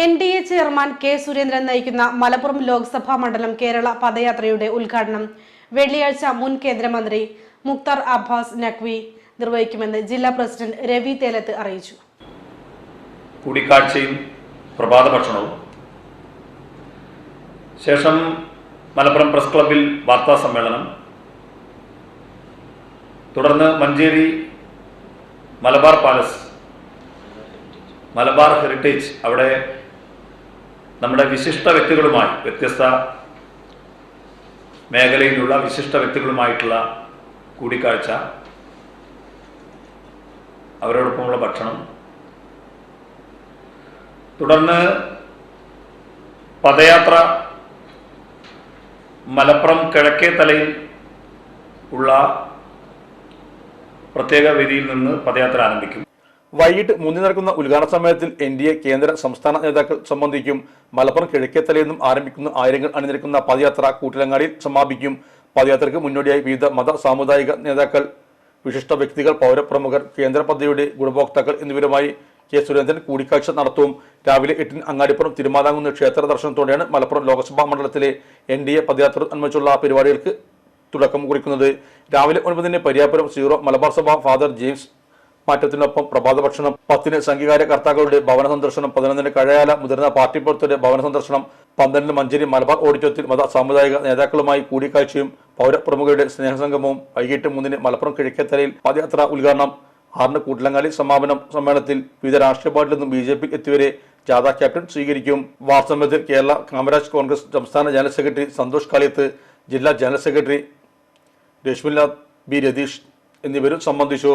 N D A chairman K Surendran നയിക്കുന്ന മലപ്പുറം ലോക്സഭാ മണ്ഡലം കേരള പദയാത്രയുടെ ഉദ്ഘാടനം. വെള്ളിയാഴ്ച മുൻ കേന്ദ്രമന്ത്രി മുക്തർ അബ്ബാസ് നഖ്വി നിർവഹിക്കുമെന്ന് ജില്ലാ പ്രസിഡന്റ് രവി തേലത്ത് അറിയിച്ചു. കൂടിക്കാഴ്ചയും പ്രഭാത ഭക്ഷണവും. ശേഷം മലപ്പുറം പ്രസ് ക്ലബിൽ വാർത്താ സമ്മേളനം. തുടർന്ന് മഞ്ചേരി മലബാർ പാലസ് മലബാർ ഹെറിറ്റേജ് അവിടെ നമ്മുടെ വിശിഷ്ട വ്യക്തികളുമായി വ്യത്യസ്ത മേഖലയിലുള്ള വിശിഷ്ട വ്യക്തികളുമായിട്ടുള്ള കൂടിക്കാഴ്ച അവരോടൊപ്പമുള്ള ഭക്ഷണം തുടർന്ന് പദയാത്ര മലപ്പുറം കിഴക്കേ തലയിൽ ഉള്ള പ്രത്യേക വേദിയിൽ നിന്ന് പദയാത്ര ആരംഭിക്കും. വൈകിട്ട് മൂന്നിന് നടക്കുന്ന ഉദ്ഘാടന സമ്മേളനത്തിൽ എൻ ഡി എ കേന്ദ്ര സംസ്ഥാന നേതാക്കൾ സംബന്ധിക്കും മലപ്പുറം കിഴക്കേത്തലയിൽ നിന്നും ആരംഭിക്കുന്ന ആയിരങ്ങൾ അണിനിരക്കുന്ന പദയാത്ര കൂട്ടിലങ്ങാടിയിൽ സമാപിക്കും. പദയാത്രയ്ക്ക് മുന്നോടിയായി വിവിധ മത സാമുദായിക നേതാക്കൾ വിശിഷ്ട വ്യക്തികൾ പൗരപ്രമുഖർ കേന്ദ്ര പദ്ധതിയുടെ ഗുണഭോക്താക്കൾ എന്നിവരുമായി കെ സുരേന്ദ്രൻ കൂടിക്കാഴ്ച നടത്തും. രാവിലെ എട്ടിന് അങ്ങാടിപ്പുറം തിരുമാതാങ്കുന്ന് ക്ഷേത്ര ദർശനത്തോടെയാണ് മലപ്പുറം ലോക്സഭാ മണ്ഡലത്തിലെ എൻ ഡി എ പദയാത്ര അനുബന്ധിച്ചുള്ള പരിപാടികൾക്ക് തുടക്കം കുറിക്കുന്നത്. രാവിലെ ഒൻപതിന് പരിയാപുരം സീറോ മലബാർ സഭ ഫാദർ ജെയിംസ് മാറ്റത്തിനൊപ്പം പ്രഭാത ഭക്ഷണം പത്തിന് സംഘകാര്യ കർത്താക്കളുടെ ഭവന സന്ദർശനം പതിനൊന്നിന് കഴയാല മുതിർന്ന പാർട്ടി പ്രവർത്തകരുടെ ഭവന സന്ദർശനം പന്ത്രണ്ടിന് മഞ്ചേരി മലബാർ ഓഡിറ്റോറിയത്തിൽ മത സാമുദായിക നേതാക്കളുമായി കൂടിക്കാഴ്ചയും പൗരപ്രമുഖരുടെ സ്നേഹസംഗമവും വൈകിട്ട് മൂന്നിന് മലപ്പുറം കിഴക്കേത്തലയിൽ പദയാത്ര ഉദ്ഘാടനം ആറിന് കൂട്ടിലങ്ങാടി സമാപനം സമ്മേളനത്തിൽ വിവിധ രാഷ്ട്രീയ പാർട്ടിയിൽ നിന്നും ബി ജെ പി എത്തിവരെ ജാഥ ക്യാപ്റ്റൻ സ്വീകരിക്കും. വാർത്തസമ്മേളനത്തിൽ കേരള കാമരാജ് കോൺഗ്രസ് സംസ്ഥാന ജനറൽ സെക്രട്ടറി സന്തോഷ് കാളിയത്ത് ജില്ലാ general secretary Rashminath B Ratheesh എന്നിവരും സംബന്ധിച്ചു.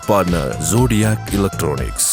partner Zodiac electronics